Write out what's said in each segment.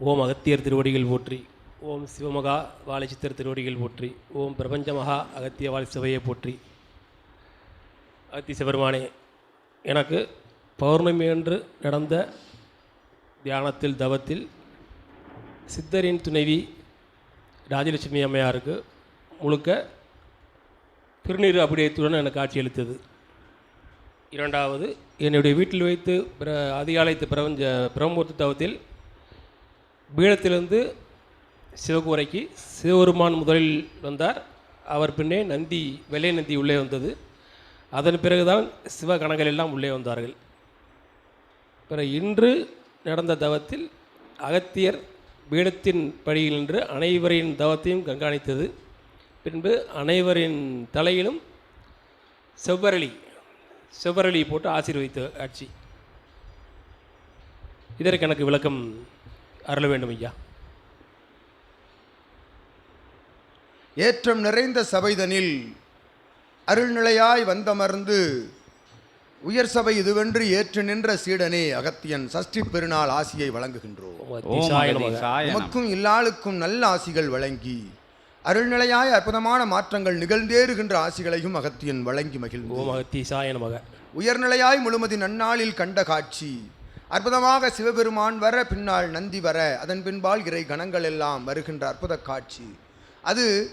ஓம் அகத்தியர் திருவடிகள் போற்றி ஓம் சிவமகா வாலச்சித்தர் திருவடிகள் போற்றி ஓம் பிரபஞ்சமகா அகத்திய வாழ் சிவையை போற்றி. அகத்தி சிவருமானே எனக்கு பௌர்ணமி அன்று நடந்த தியானத்தில் தவத்தில் சித்தரின் துணைவி ராஜலட்சுமி அம்மையாருக்கு முழுக்க திருநீர் அபிடயத்துடன் எனக்கு காட்சியளித்தது இரண்டாவது என்னுடைய வீட்டில் வைத்து பிர அதிகாலைத்து பிரபஞ்ச பிரம்மூர்த்த தவத்தில் பீடத்திலிருந்து சிவகுரைக்கு சிவபெருமான் முதலில் வந்தார். அவர் பின்னே நந்தி வெள்ளை நந்தி உள்ளே வந்தது. அதன் பிறகுதான் சிவகணங்கள் எல்லாம் உள்ளே வந்தார்கள். பிறகு இன்று நடந்த தவத்தில் அகத்தியர் பீடத்தின் படியில் நின்று அனைவரின் தவத்தையும் கண்காணித்தது. பின்பு அனைவரின் தலையிலும் செவ்வரளி செவ்வரளி போட்டு ஆசீர்வதித்த ஆட்சி இதற்கு எனக்கு விளக்கம். அருள வேண்டும் ஐயா ஏற்றம் நிறைந்த சபைதனில் அருள்நிலையாய் வந்தமர்ந்து உயர் சபை இதுவென்று ஏற்று நின்ற சீடனே அகத்தியன் சஷ்டி பெருநாள் ஆசியை வழங்குகின்றோம் ஓம் ஓம் அதிசாய நமக. அகதீசாய நமக. உமக்கும் இல்லாளுக்கும் நல்ல ஆசிகள் வழங்கி அருள்நிலையாய் அற்புதமான மாற்றங்கள் நிகழ்ந்தேறுகின்ற ஆசிகளையும் அகத்தியன் வழங்கி மகிழ்ந்து ஓம் அகத்தீசாய நமக உயர்நிலையாய் முழுமதி நன்னாளில் கண்ட காட்சி அற்புதமாக சிவபெருமான் வர பின்னால் நந்தி வர அதன் பின்பால் இறை கணங்கள் எல்லாம் வருகின்ற அற்புத காட்சி. அது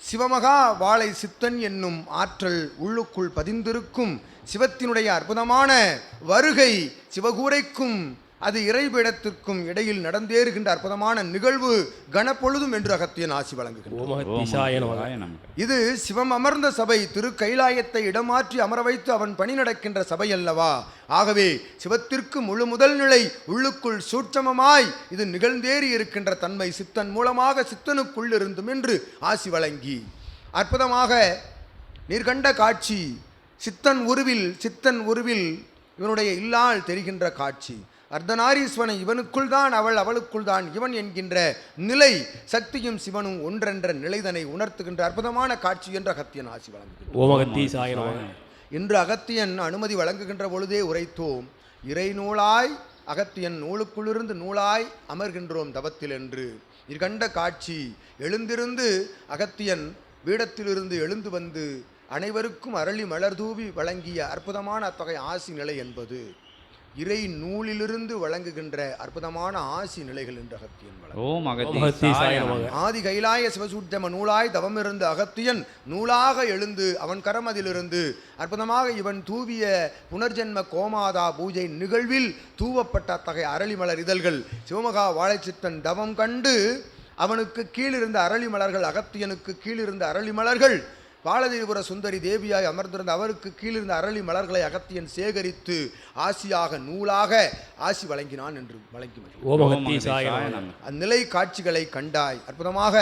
சிவமகா வாழை சித்தன் என்னும் ஆற்றல் உள்ளுக்குள் பதிந்திருக்கும் சிவத்தினுடைய அற்புதமான வருகை சிவகூரைக்கும் அது இறைபீடத்திற்கும் இடையில் நடந்தேறுகின்ற அற்புதமான நிகழ்வு கனப்பொழுதும் என்று அகத்தியன் ஆசி நமக. இது சிவம் அமர்ந்த சபை திரு கைலாயத்தை இடமாற்றி அமர வைத்து அவன் பணி நடக்கின்ற சபை அல்லவா? ஆகவே சிவத்திற்கு முழு முதல் நிலை உள்ளுக்குள் சூட்சமமாய் இது நிகழ்ந்தேறி இருக்கின்ற தன்மை சித்தன் மூலமாக சித்தனுக்குள் இருந்தும் என்று ஆசி வழங்கி. அற்புதமாக நீர்கண்ட காட்சி சித்தன் உருவில் சித்தன் உருவில் இவனுடைய இல்லால் தெரிகின்ற காட்சி. அர்த்தநாரீஸ்வரன் இவனுக்குள் தான் அவள் அவளுக்குள் தான் இவன் என்கின்ற நிலை சக்தியும் சிவனும் ஒன்றென்ற நிலைதனை உணர்த்துகின்ற அற்புதமான காட்சி என்ற அகத்தியன் ஆசி நமக. இன்று அகத்தியன் அனுமதி வழங்குகின்ற பொழுதே உரைத்தோம் இறை நூலாய் அகத்தியன் நூலுக்குள்ளிருந்து நூலாய் அமர்கின்றோம் தவத்தில் என்று. இருகண்ட காட்சி எழுந்திருந்து அகத்தியன் பீடத்திலிருந்து எழுந்து வந்து அனைவருக்கும் அரளி மலர் தூவி வழங்கிய அற்புதமான அத்தகைய ஆசி நிலை என்பது. இறை நூலிலிருந்து வழங்குகின்ற அற்புதமான ஆசி நிலைகள் என்று அகத்தியன் ஓம். ஆதி கைலாய சிவசூட்சம நூலாய் தவமிருந்த அகத்தியன் நூலாக எழுந்து அவன் கரமதிலிருந்து அற்புதமாக இவன் தூவிய புனர்ஜென்ம கோமாதா பூஜை நிகழ்வில் தூவப்பட்ட அத்தகைய அரளிமலர் இதழ்கள். சிவமகா வாழைச்சித்தன் தவம் கண்டு அவனுக்கு கீழிருந்த அரளி மலர்கள் அகத்தியனுக்கு கீழிருந்த அரளி மலர்கள் பாலதேவிபுர சுந்தரி தேவியாய் அமர்ந்திருந்த அவருக்கு கீழிருந்த அரளி மலர்களை அகத்தியன் சேகரித்து ஆசியாக நூலாக ஆசி வழங்கினான் என்று வழங்கி. அந்நிலை காட்சிகளை கண்டாய். அற்புதமாக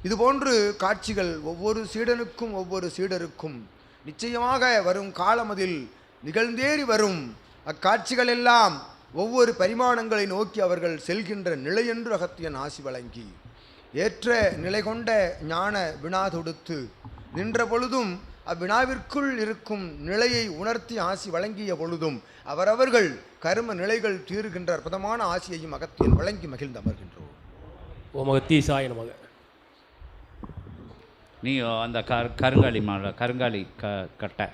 இதுபோன்று காட்சிகள் ஒவ்வொரு சீடனுக்கும் ஒவ்வொரு சீடருக்கும் நிச்சயமாக வரும் காலமதில் நிகழ்ந்தேறி வரும். அக்காட்சிகள் எல்லாம் ஒவ்வொரு பரிமாணங்களை நோக்கி அவர்கள் செல்கின்ற நிலை என்று அகத்தியன் ஆசி வழங்கி ஏற்ற நிலை கொண்ட ஞான வினா தொடுத்து நின்ற பொழுதும் அவ்வினாவிற்குள் இருக்கும் நிலையை உணர்த்தி ஆசி வழங்கிய பொழுதும் அவரவர்கள் கரும நிலைகள் தீருகின்ற அற்புதமான ஆசியையும் அகத்தியன் வழங்கி மகிழ்ந்து அமர்கின்றோம் ஓம் அகத்தீசாய நமக. நீ அந்த கரு கருங்காலி மாலை கருங்காலி க கட்டை.